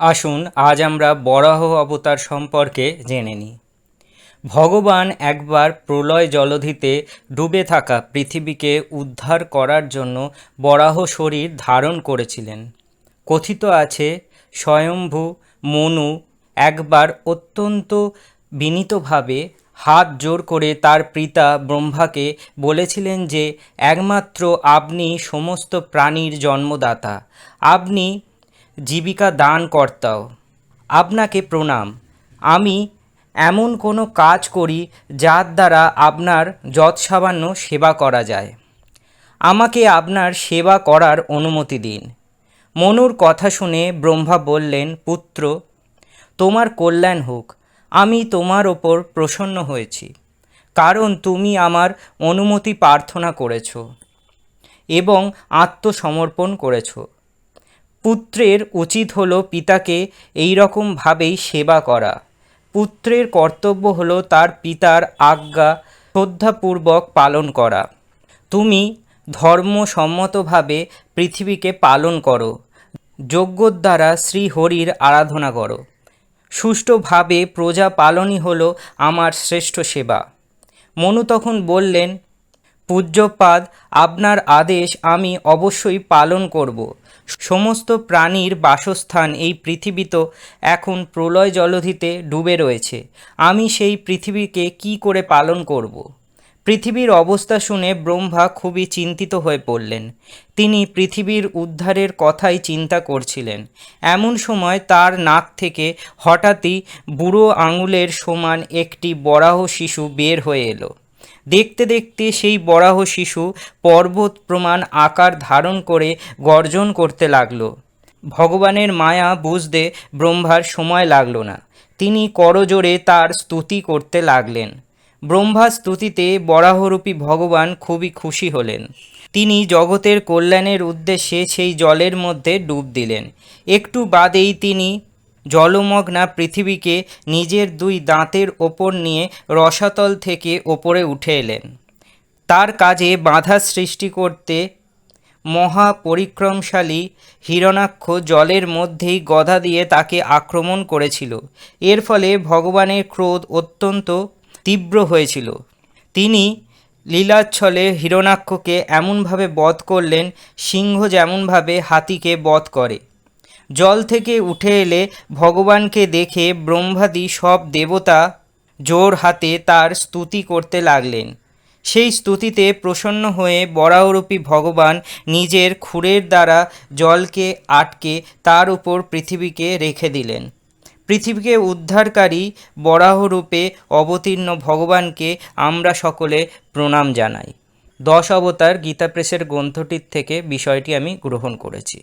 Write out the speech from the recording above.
আসুন আজ আমরা বরাহ অবতার সম্পর্কে জেনে নিই। ভগবান একবার প্রলয় জলধিতে ডুবে থাকা পৃথিবীকে উদ্ধার করার জন্য বরাহ শরীর ধারণ করেছিলেন। কথিত আছে, স্বয়ম্ভু মনু একবার অত্যন্ত বিনীতভাবে হাত জোর করে তার পিতা ব্রহ্মাকে বলেছিলেন যে, একমাত্র আপনি সমস্ত প্রাণীর জন্মদাতা। আপনি জীবিকা দান কর্তাও। আপনাকে প্রণাম। আমি এমন কোনো কাজ করি যার দ্বারা আপনার যৎসামান্য সেবা করা যায়। আমাকে আপনার সেবা করার অনুমতি দিন। মনুর কথা শুনে ব্রহ্মা বললেন, পুত্র, তোমার কল্যাণ হোক। আমি তোমার ওপর প্রসন্ন হয়েছি। কারণ তুমি আমার অনুমতি প্রার্থনা করেছ এবং আত্মসমর্পণ করেছ। পুত্রের উচিত হল পিতাকে এই রকমভাবেই সেবা করা। পুত্রের কর্তব্য হলো তার পিতার আজ্ঞা শ্রদ্ধাপূর্বক পালন করা। তুমি ধর্মসম্মতভাবে পৃথিবীকে পালন করো। যজ্ঞর দ্বারা শ্রীহরির আরাধনা করো। সুষ্ঠুভাবে প্রজা পালনই হলো আমার শ্রেষ্ঠ সেবা। মনু তখন বললেন পূজ্যপাদ, আপনার আদেশ আমি অবশ্যই পালন করব। সমস্ত প্রাণীর বাসস্থান এই পৃথিবী তো এখন প্রলয় জলধিতে ডুবে রয়েছে। আমি সেই পৃথিবীকে কি করে পালন করব? পৃথিবীর অবস্থা শুনে ব্রহ্মা খুবই চিন্তিত হয়ে পড়লেন। তিনি পৃথিবীর উদ্ধারের কথাই চিন্তা করছিলেন। এমন সময় তার নাক থেকে হঠাৎই বুড়ো আঙুলের সমান একটি বরাহ শিশু বের হয়ে এলো। দেখতে দেখতে সেই বরাহ শিশু পর্বত প্রমাণ আকার ধারণ করে গর্জন করতে লাগল। ভগবানের মায়া বুঝতে ব্রহ্মার সময় লাগল না। তিনি করজোরে তার স্তুতি করতে লাগলেন। ব্রহ্মা স্তুতিতে বরাহরূপী ভগবান খুবই খুশি হলেন। তিনি জগতের কল্যাণের উদ্দেশ্যে সেই জলের মধ্যে ডুব দিলেন। একটু বাদেই তিনি জলমগ্না পৃথিবীকে নিজের দুই দাঁতের ওপর নিয়ে রসাতল থেকে ওপরে উঠে এলেন। তার কাজে বাধা সৃষ্টি করতে মহা পরিক্রমশালী হিরণাক্ষ জলের মধ্যেই গদা দিয়ে তাকে আক্রমণ করেছিল। এর ফলে ভগবানের ক্রোধ অত্যন্ত তীব্র হয়েছিল। তিনি লীলাচ্ছলে হিরণাক্ষকে এমনভাবে বধ করলেন, সিংহ যেমনভাবে হাতিকে বধ করে। জল থেকে উঠে এলে ভগবানকে দেখে ব্রহ্মাদি সব দেবতা জোর হাতে তার স্তুতি করতে লাগলেন। সেই স্তুতিতে প্রসন্ন হয়ে বরাহরূপী ভগবান নিজের খুরের দ্বারা জলকে আটকে তার উপর পৃথিবীকে রেখে দিলেন। পৃথিবীকে উদ্ধারকারী বরাহরূপে অবতীর্ণ ভগবানকে আমরা সকলে প্রণাম জানাই। দশ অবতার গীতা প্রেসের গ্রন্থটির থেকে বিষয়টি আমি গ্রহণ করেছি।